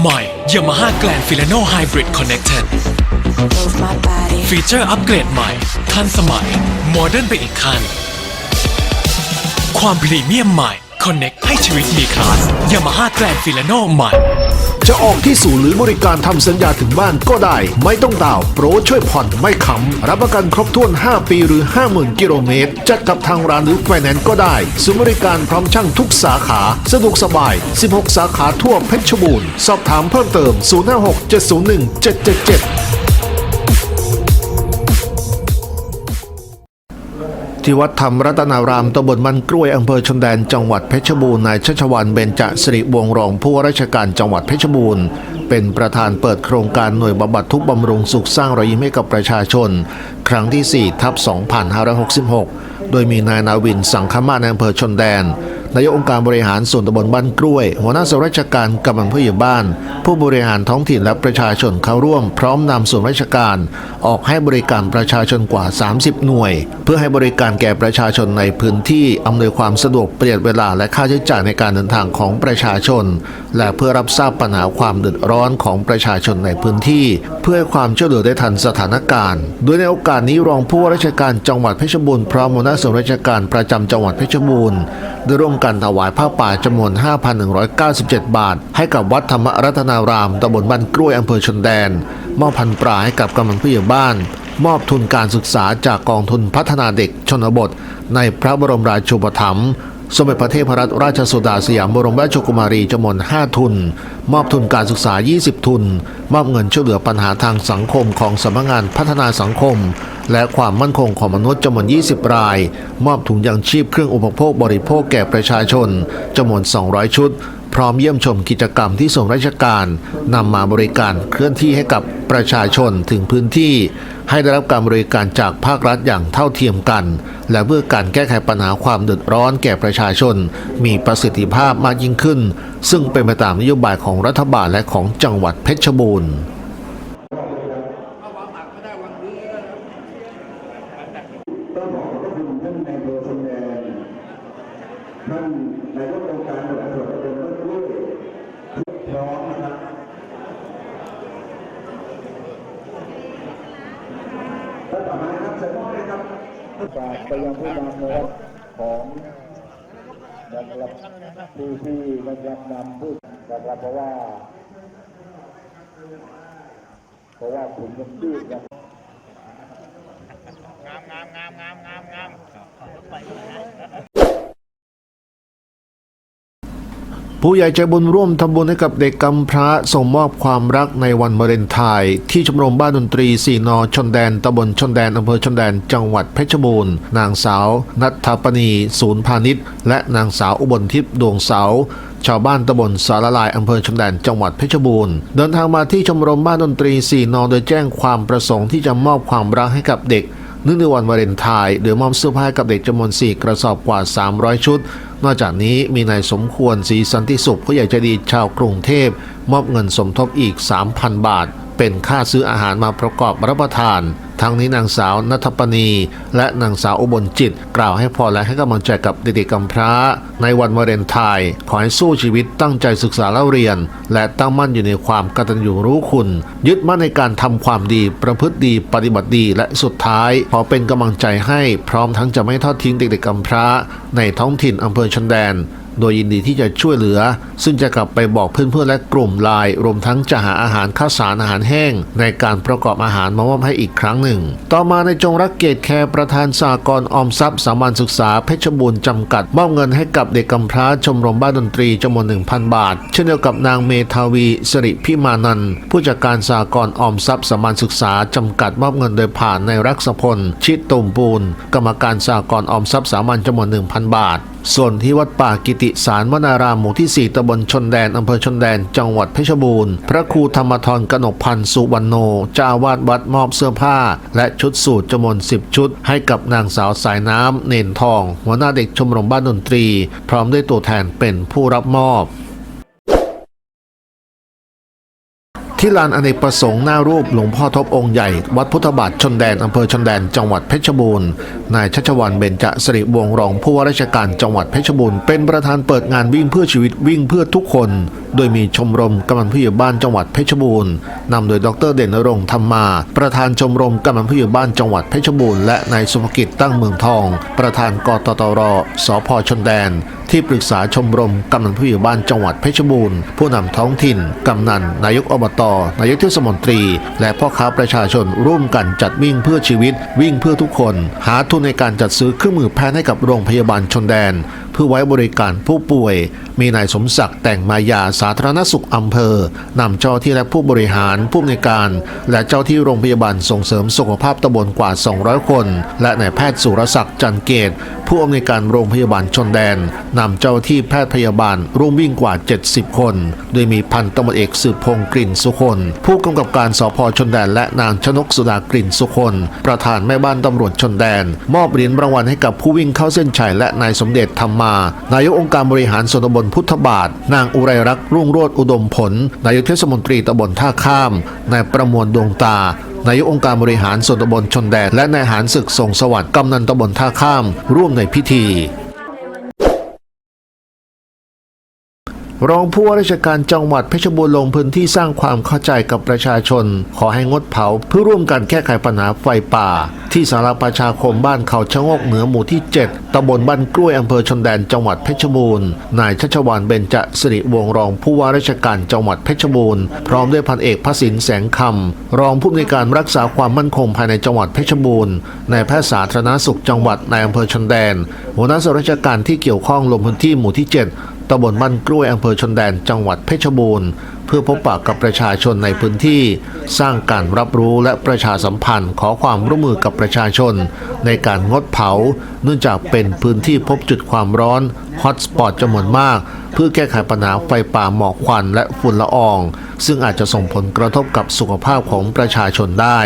ใหม่ Yamaha Grand Filano Hybrid Connected ฟีเจอร์อัปเกรดใหม่ ทันสมัย โมเดิร์นไปอีกขั้น ความพรีเมียมใหม่ Connect ให้ชีวิตมีคลาส Yamaha Grand Filano ใหม่ จะออกที่ศูนย์หรือบริการทำสัญญาถึงบ้านก็ได้ ไม่ต้องดาวโปรช่วยผ่อนไม่ค้ำรับประกันครบถ้วน 5 ปีหรือ 50,000 กิโลเมตร จัดกับทางร้านหรือไฟแนนซ์ก็ได้ศูนย์บริการพร้อมช่างทุกสาขาสะดวกสบาย 16 สาขาทั่วเพชรบูรณ์ สอบถามเพิ่มเติม 056 701 777 ที่วัดธรรมรัตนารามตำบลมันกล้วยอำเภอชนแดนจังหวัดเพชรบูรณ์นายชัชวันเบญจสิริวงรองผู้ว่าราชการจังหวัดเพชรบูรณ์ เป็นประธานเปิดโครงการหน่วยบำบัดทุกบำรุงสุขสร้างรอยยิ้มให้กับประชาชน ครั้งที่4ทับ2566 โดยมีนายนาวินสังคมาในอำเภอชนแดน นายกองค์การบริหารส่วนตำบลบ้านกล้วย หัวหน้าส่วนราชการกำลังผู้ใหญ่บ้าน ผู้บริหารท้องถิ่นและประชาชนเข้าร่วม พร้อมนำส่วนราชการ ออกให้บริการประชาชนกว่า 30 หน่วย เพื่อให้บริการแก่ประชาชนในพื้นที่อำนวยความสะดวกประหยัดเวลาและค่าใช้จ่ายในการเดินทางของประชาชน และเพื่อรับทราบปัญหาความเดือดร้อนของประชาชนในพื้นที่ เพื่อให้ความช่วยเหลือได้ทันสถานการณ์ โดยในโอกาสนี้รองผู้ว่าราชการจังหวัดเพชรบูรณ์พร้อมหัวหน้าส่วนราชการประจำจังหวัดเพชรบูรณ์ได้ร่วมกันถวายผ้าป่าจำนวน 5,197 บาท ให้กับวัดธรรมรัตนารามตำบลบ้านกล้วยอำเภอชนแดน มอบพันปลาให้กับกำนังผู้ใหญ่บ้าน มอบทุนการศึกษาจากกองทุนพัฒนาเด็กชนบท ในพระบรมราชูปถัมภ์ สมเด็จพระเทพรัตนราชสุดาสยามบรมราชกุมารีจำนวน 5 ทุน มอบทุนการศึกษา 20 ทุน มอบเงินช่วยเหลือปัญหาทางสังคมของสำนักงานพัฒนาสังคม และความมั่นคงของมนุษย์จำนวน 20 ราย มอบถุงยางชีพเครื่องอุปโภคบริโภคแก่ประชาชนจำนวน 200 ชุด พร้อมเยี่ยมชมกิจกรรมที่ส่วนราชการนำมาบริการเคลื่อนที่ให้กับประชาชนถึงพื้นที่ ให้ได้รับการบริการจากภาครัฐอย่างเท่าเทียมกัน และเพื่อการแก้ไขปัญหาความเดือดร้อนแก่ประชาชน มีประสิทธิภาพมากยิ่งขึ้น ซึ่งเป็นไปตามนโยบายของรัฐบาลและของจังหวัดเพชรบูรณ์ ต้องขอบพระคุณท่านนายอำเภอชนแดนท่านนายกองค์การบริหารส่วนตำบลบ้านกล้วยพร้อมนะครับและ ต่อมานะครับเชิญพ่อเลยครับฝากไปยังผู้นำนะครับของนะครับผู้ที่นะครับนำผู้นะครับเพราะว่า เพราะว่าผมมันดื้อนะ ผู้ใหญ่ใจบุญร่วมทำบุญให้กับเด็กกำพร้าส่งมอบความรักในวันวาเลนไทน์ที่ชมรมบ้านดนตรีสีนอชนแดนตำบลชนแดนอำเภอชนแดนจังหวัดเพชรบูรณ์ นางสาว นัทธปณีศูนย์พาณิชย์ และนางสาวอุบลทิพย์ดวงเสาชาวบ้านตำบลสารลายอำเภอชนแดนจังหวัดเพชรบูรณ์เดินทางมาที่ชมรมบ้านดนตรีสีนอโดยแจ้งความประสงค์ที่จะมอบความรักให้กับเด็ก เนื่องในวันวาเลนไทน์โดยมอบเสื้อผ้ากับเด็กจำนวน4กระสอบกว่า 300 ชุด นอกจากนี้มีนายสมควรศรีสันติสุขผู้ใหญ่ใจดีชาวกรุงเทพ มอบเงินสมทบอีก 3,000 บาท เป็นค่าซื้ออาหารมาประกอบรับประทาน ทั้งนี้นางสาวนัทปณี และนางสาวอุบลจิต กล่าวให้พรและให้กำลังใจกับเด็กๆกำพร้า ในวันวาเลนไทน์ขอให้สู้ชีวิตตั้งใจศึกษาเล่าเรียน และตั้งมั่นอยู่ในความกตัญญูรู้คุณ ยึดมั่นในการทำความดีประพฤติดีปฏิบัติดีและสุดท้าย ขอเป็นกำลังใจให้พร้อมทั้งจะไม่ทอดทิ้งเด็กๆกำพร้า ในท้องถิ่นอำเภอชนแดน โดยยินดีที่จะช่วยเหลือ ซึ่งจะกลับไปบอกเพื่อนๆและกลุ่มไลน์รวมทั้งจะหาอาหารข้าวสารอาหารแห้ง ในการประกอบอาหารมามอบให้อีกครั้งหนึ่ง ต่อมาในจงรักเกตแคร์ประธานสากลออมทรัพย์สามัญศึกษาเพชรบูรณ์จำกัดมอบเงินให้กับเด็กกำพร้าชมรมบ้านดนตรีจำนวน1,000 บาท เช่นเดียวกับนางเมทาวีสิริพิมานันผู้จัดการสากลออมทรัพย์สามัญศึกษาจำกัดมอบเงินโดยผ่านในรักษพลชิดตุ่มปูน กรรมการสากลออมทรัพย์สามัญจำนวน1,000 บาทส่วนที่วัดป่ากิติสารวนารามหมู่ที่ 4ตำบลชนแดนอำเภอชนแดน จังหวัดเพชรบูรณ์ พระครูธรรมทรกนกพันธ์สุวรรณโนเจ้าวาดวัดมอบเสื้อผ้า และชุดสูตรจำนวน 10 ชุด ให้กับนางสาวสายน้ำเนนทอง หัวหน้าเด็กชมรมบ้านดนตรี พร้อมด้วยตัวแทนเป็นผู้รับมอบ ที่ลานอเนกประสงค์หน้ารูปหลวงพ่อทบองค์ใหญ่ วัดพุทธบาทชนแดนอำเภอชนแดนจังหวัดเพชรบูรณ์นายชัชวันเบญจสิริวงรองผู้ว่าราชการจังหวัดเพชรบูรณ์เป็นประธานเปิดงานวิ่งเพื่อชีวิตวิ่งเพื่อทุกคน โดยมีชมรมกำลังผู้ใหญ่บ้านจังหวัดเพชรบูรณ์นำโดยดรเด่นรงค์ธรรมา ประธานชมรมกำลังผู้ใหญ่บ้านจังหวัดเพชรบูรณ์และนายสุภกิจตั้งเมืองทอง ประธานกตตรสพชนแดน ที่ปรึกษาชมรมกำนันผู้ใหญ่บ้านจังหวัดเพชรบูรณ์ ผู้นำท้องถิ่น กำนัน นายกอบต นายกเทศมนตรี และพ่อค้าประชาชนร่วมกันจัดวิ่งเพื่อชีวิต วิ่งเพื่อทุกคน หาทุนในการจัดซื้อเครื่องมือแพทย์ให้กับโรงพยาบาลชนแดน พื่อไว้บริการผู้ป่วย มีนายสมศักดิ์แต่งมายาสาธารณสุขอำเภอนำเจ้าที่และผู้บริหารผู้อำนวยการ และเจ้าที่โรงพยาบาลส่งเสริมสุขภาพตำบลกว่า 200 คน และนายแพทย์สุรศักดิ์จันเกต ผู้อำนวยการโรงพยาบาลชนแดนนำเจ้าที่แพทย์พยาบาลร่วมวิ่งกว่า 70 คน โดยมีพันตำรวจเอกสืบพงศ์กลิ่นสุคน ผู้กำกับการสพชนแดน และนางชนกสุดากลิ่นสุคน ประธานแม่บ้านตำรวจชนแดน มอบเหรียญรางวัลให้กับผู้วิ่งเข้าเส้นชัยและนายสมเด็จธรรมานายกองค์การบริหารส่วนตำบลพุทธบาท นางอุไรรักษ์รุ่งโรจน์อุดมผล นายกเทศมนตรีตำบลท่าข้าม นายประมวลดวงตานายกองค์การบริหารส่วนตำบลชนแดนและนายหารศึกส่งสวัสดิ์กำนันตำบลท่าข้าม ร่วมในพิธี รองผู้ว่าราชการจังหวัดเพชรบูรณ์ลงพื้นที่สร้างความเข้าใจกับประชาชน ขอให้งดเผาเพื่อร่วมกันแก้ไขปัญหาไฟป่า ที่สาราประชาคมบ้านเขาชะงกเหนือหมู่ที่ 7ตำบลบ้านกล้วยอำเภอชนแดนจังหวัดเพชรบูรณ์นายชัชวานเบญจสิริวงรองผู้ว่าราชการจังหวัดเพชรบูรณ์พร้อมด้วยพันเอกพระสินแสงคำรองผู้อำนวยการรักษาความมั่นคงภายในจังหวัดเพชรบูรณ์นายแพทย์สาธารณสุขจังหวัดในอำเภอชนแดนหัวหน้าส่วนราชการที่เกี่ยวข้องลงพื้นที่หมู่ที่ 7 ตำบลบ้านกล้วยอำเภอชนแดนจังหวัดเพชรบูรณ์ เพื่อพบปะกับประชาชนในพื้นที่ สร้างการรับรู้และประชาสัมพันธ์ขอความร่วมมือกับประชาชน ในการงดเผา เนื่องจากเป็นพื้นที่พบจุดความร้อนฮอตสปอตจำนวนมาก เพื่อแก้ไขปัญหาไฟป่าหมอกควันและฝุ่นละออง ซึ่งอาจจะส่งผลกระทบกับสุขภาพของประชาชนได้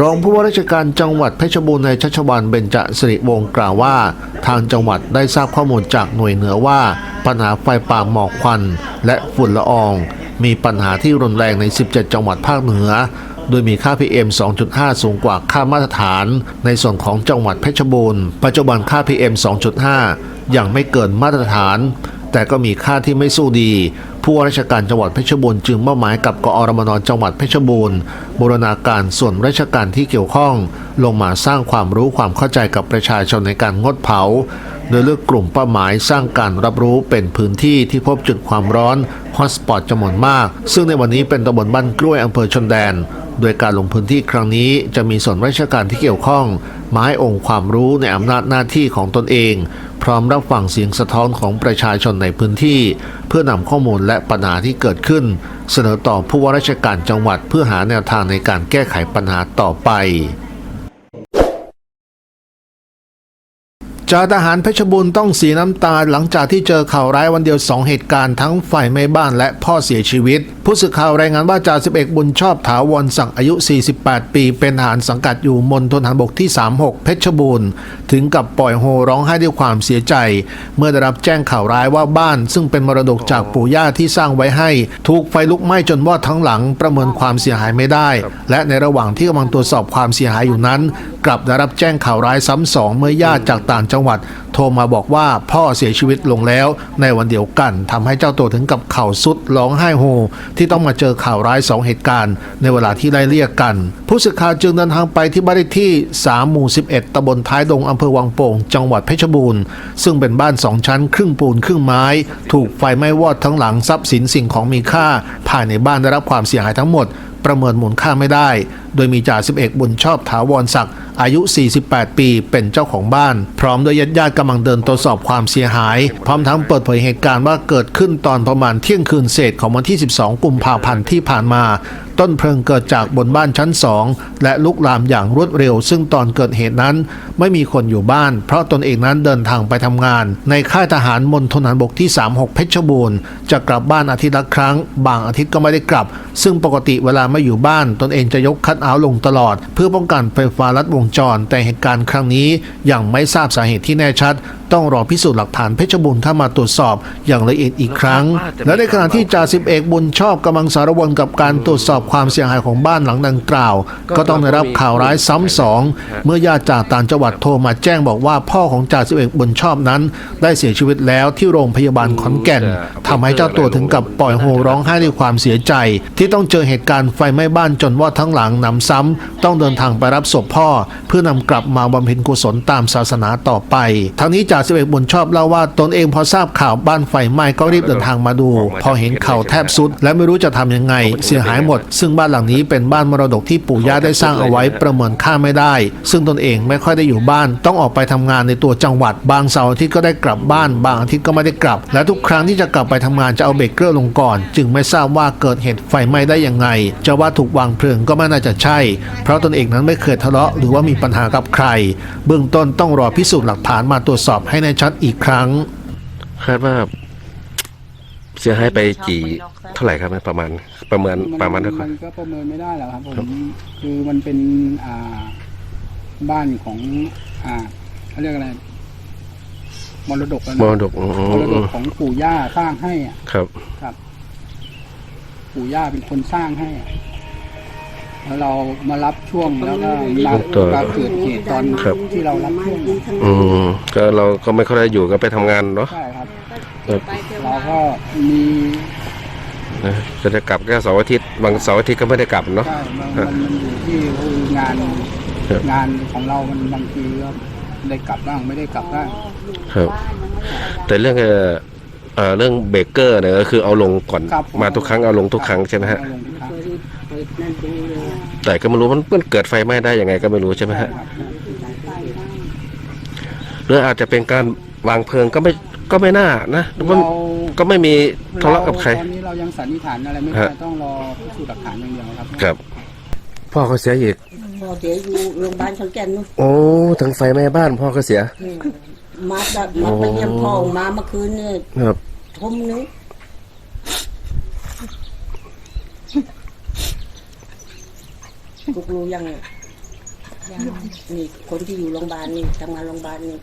รองผู้ว่าราชการจังหวัดเพชรบูรณ์ในายชัชวานเบญจสิริวงศ์กล่าวว่า ทางจังหวัดได้ทราบข้อมูลจากหน่วยเหนือว่า ปัญหาไฟป่าหมอกควัน และฝุ่นละออง มีปัญหาที่รุนแรงใน 17 จังหวัดภาคเหนือ โดยมีค่า PM 2.5 สูงกว่าค่ามาตรฐาน ในส่วนของจังหวัดเพชรบูรณ์ปัจจุบันค่า PM 2.5 ยังไม่เกินมาตรฐาน แต่ก็มีค่าที่ไม่สู้ดี ผู้ว่าราชการจังหวัดเพชรบูรณ์จึงมอบหมายกับกอรมนจังหวัดเพชรบูรณ์บูรณาการส่วนราชการที่เกี่ยวข้อง ลงมาสร้างความรู้ความเข้าใจกับประชาชนในการงดเผา โดยเลือกกลุ่มเป้าหมายสร้างการรับรู้เป็นพื้นที่ที่พบจุดความร้อนฮอตสปอตจำนวนมาก ซึ่งในวันนี้เป็นตำบลบ้านกล้วยอำเภอชนแดน โดยการลงพื้นที่ครั้งนี้จะมีส่วนราชการที่เกี่ยวข้องมาให้องค์ความรู้ในอำนาจหน้าที่ของตนเอง พร้อมรับฟังเสียงสะท้อนของประชาชนในพื้นที่ เพื่อนำข้อมูลและปัญหาที่เกิดขึ้น เสนอต่อผู้ว่าราชการจังหวัดเพื่อหาแนวทางในการแก้ไขปัญหาต่อไป จ่าทหารเพชรบูรณ์ต้องสีน้ำตาหลังจากที่เจอข่าวร้ายวันเดียว 2 เหตุการณ์ทั้งฝ่ายแม่บ้านและพ่อเสียชีวิต ผู้สื่อข่าวรายงานว่าจ่าสิบเอกบุญชอบถาวรศักดิ์อายุ 48 ปี เป็นทหารสังกัดอยู่มณฑลทหารบกที่ 36 เพชรบูรณ์ ถึงกับปล่อยโฮร้องไห้ด้วยความเสียใจ เมื่อได้รับแจ้งข่าวร้ายว่าบ้าน ซึ่งเป็นมรดกจากปู่ย่าที่สร้างไว้ให้ ถูกไฟลุกไหม้จนวอดทั้งหลังประเมินความเสียหายไม่ได้ และในระหว่างที่กำลังตรวจสอบความเสียหายอยู่นั้น กลับได้รับแจ้งข่าวร้ายซ้ำสองเมื่อญาติจากต่างจังหวัด โทรมาบอกว่าพ่อเสียชีวิตลงแล้วในวันเดียวกันทำให้เจ้าตัวถึงกับเข่าสุดร้องไห้โฮที่ต้องมาเจอข่าวร้ายสองเหตุการณ์ ในเวลาที่ไล่เลี่ยกัน ผู้สื่อข่าวจึงเดินทางไปที่บ้านเลขที่ 3 หมู่ 11ตำบลท้ายดงอำเภอวังโป่ง จังหวัดเพชรบูรณ์ซึ่งเป็นบ้านสองชั้นครึ่งปูนครึ่งไม้ ถูกไฟไหม้วอดทั้งหลังทรัพย์สินสิ่งของมีค่า ภายในบ้านได้รับความเสียหายทั้งหมดประเมินมูลค่าไม่ได้ โดยมีจ่าสิบเอกบุญชอบถาวรศักดิ์อายุ 48 ปีเป็นเจ้าของบ้าน พร้อมด้วยญาติญาติๆกำลังเดินตรวจสอบความเสียหาย พร้อมทั้งเปิดเผยเหตุการณ์ว่าเกิดขึ้นตอนประมาณเที่ยงคืนเศษของวันที่ 12 กุมภาพันธ์ที่ผ่านมา ต้นเพลิงเกิดจากบนบ้านชั้น 2 และลุกลามอย่างรวดเร็ว ซึ่งตอนเกิดเหตุนั้น ไม่มีคนอยู่บ้าน เพราะตนเองนั้นเดินทางไปทำงาน ในค่ายทหารมณฑลทหารบกที่ 36 เพชรบูรณ์จะกลับบ้านอาทิตย์ละครั้ง บางอาทิตย์ก็ไม่ได้กลับ ซึ่งปกติเวลาไม่อยู่บ้าน ตนเองจะยกคัดเอาลงตลอด เพื่อป้องกันไฟฟ้าลัดวงจร แต่เหตุการณ์ครั้งนี้ยังไม่ทราบสาเหตุที่แน่ชัด ต้องรอพิสูจน์หลักฐานเพชรบูรณ์เข้ามาตรวจสอบอย่างละเอียดอีกครั้ง และในขณะที่จ่าสิบเอกบุญชอบกำลังสารวนกับการตรวจสอบความเสียหายของบ้านหลังดังกล่าว ก็ต้องได้รับข่าวร้ายซ้ำสองเมื่อญาติจากต่างจังหวัดโทรมาแจ้งบอกว่าพ่อของจ่าสิบเอกบุญชอบนั้น ได้เสียชีวิตแล้วที่โรงพยาบาลขอนแก่นทำให้เจ้าตัวถึงกับปล่อยโฮร้องไห้ด้วยความเสียใจ ที่ต้องเจอเหตุการณ์ไฟไหม้บ้านจนว่าทั้งหลังนำซ้ำต้องเดินทางไปรับศพพ่อ เพื่อนำกลับมาบำเพ็ญกุศลตามศาสนาต่อไป ทั้งนี้จ่าสิบเอกบุญชอบเล่าว่าตนเองพอทราบข่าวบ้านไฟไหม้ก็รีบเดินทางมาดู พอเห็นเข่าแทบสุด และไม่รู้จะทำยังไง เสียหายหมด ซึ่งบ้านหลังนี้เป็นบ้านมรดกที่ปู่ย่าได้สร้างเอาไว้ประเมินค่าไม่ได้ ซึ่งตนเองไม่ค่อยได้อยู่บ้าน ต้องออกไปทำงานในตัวจังหวัด บางเสาร์อาทิตย์ก็ได้กลับบ้าน บางอาทิตย์ก็ไม่ได้กลับ และทุกครั้งที่จะกลับไปทำงานจะเอาเบรกเกอร์ลงก่อน จึงไม่ทราบว่าเกิดเหตุไฟไหม้ได้ยังไง จะว่าถูกวางเพลิงก็ไม่น่าจะใช่ เพราะตนเองนั้นไม่เคยทะเลาะหรือว่ามีปัญหากับใคร เบื้องต้นต้องรอพิสูจน์หลักฐานมาตรวจสอบให้แน่ชัดอีกครั้ง คาดว่าเสียหายไปกี่ เท่าไหร่ครับประมาณประเมินประมาณเท่าไหร่ มันก็ประเมินไม่ได้หรอกครับผมคือมันเป็นอ่าบ้านของ อ่าเขาเรียกอะไรมรดกอะนะมรดกอืมมรดกของปู่ย่าสร้างให้อะครับ ครับ ปู่ย่าเป็นคนสร้างให้อะ แล้วเรามารับช่วงแล้วก็มาตัวมาเกิดเหตุตอนครับ ที่เรารับช่วงอืมก็เราก็ไม่ค่อยได้อยู่ก็ไปทำงานเนาะใช่ครับครับเราก็มีนะจะได้กลับแค่เสาร์อาทิตย์บางเสาร์อาทิตย์ก็ไม่ได้กลับเนาะ ใช่มันมันอยู่ที่งานครับ งานของเรามันบางทีก็ได้กลับบ้างไม่ได้กลับบ้างครับ แต่เรื่องเอ่อเอ่อเรื่องเบรกเกอร์เนี่ยก็คือเอาลงก่อน ครับมาทุกครั้งเอาลงทุกครั้งใช่ไหมฮะ เอาลงทุ กครั้งแต่ก็ไม่รู้มันมันเกิดไฟไหม้ได้ยังไงก็ไม่รู้ใช่ไหมฮะครับหรืออาจจะเป็นการวางเพลิงก็ไม่ก็ไม่น่านะมันเราก็ไม่มีทะเลาะกับใคร ตอนนี้เรายังสันนิษฐานอะไรไม่ได้ฮะ ต้องรอพิสูจน์หลักฐานอย่างเดียวครับ ครับ พ่อเขาเสียอีก พอเดี๋ยวอยู่โรงพยาบาลขอนแก่นนู่นโอ้ทั้งไฟไหม้บ้านพ่อก็เสีย มาจากมาไปเยี่ยมพ่อมาเมื่อคืนเนี่ยครับทุ่มนึง ลูกรู้ยังนี่คนที่อยู่โรงพยาบาลนี่ทำงานโรงพยาบาลนี่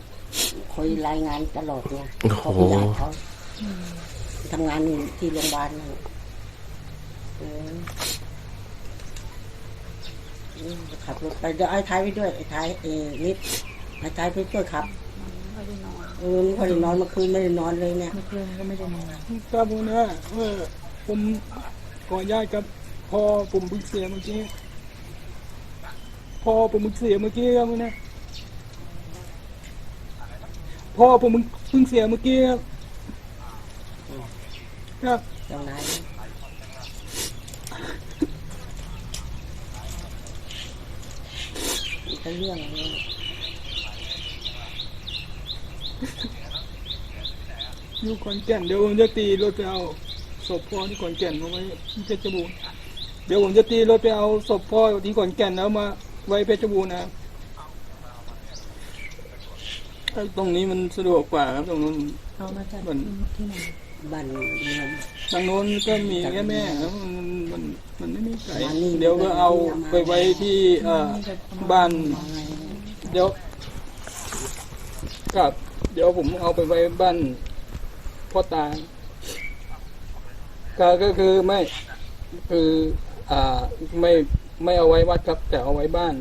คอยรายงานตลอดไงโอ้เขาโหพยานเขาทำงานอยู่ที่โรงพยาบาลนั่นเอออืมขับรถไปเดี๋ยวไอ้ท้ายไปด้วยไอ้ท้ายเออนิดไอ้ท้ายไปด้วยครับเออไม่ค่อยได้นอนเมื่อคืนไม่ได้นอนเลยเนี่ยครับผมนะเออผมขออนุญาตครับพอผมเพิ่งเสียเมื่อกี้ พอผมเพิ่งเสียเมื่อกี้ครับผมนะพ่อผมเพิ่งเสียเมื่อกี้ครับครับเจ้านายมันก็เรื่องนี้อยู่ขอนแก่นเดี๋ยวผมจะตีรถไปเอาศพพ่อที่ขอนแก่นมาไว้ที่เพชรบูรณ์เดี๋ยวผมจะตีรถไปเอาศพพ่อที่ขอนแก่นแล้วมา ไว้เพชรบูรณ์นะตรงนี้มันสะดวกกว่าครับตรงนู้นมันบ้านเมืองทางโน้นก็มีแค่แม่แล้วมันมันมันไม่มีใครมานี่เดี๋ยวก็เอาไปไว้ที่เอ่อบ้าน เดี๋ยวครับ เดี๋ยวผมเอาไปไว้บ้านพ่อตาก็ก็คือไม่ คือ อ่าไม่ ไม่เอาไว้วัดครับ แต่เอาไว้บ้าน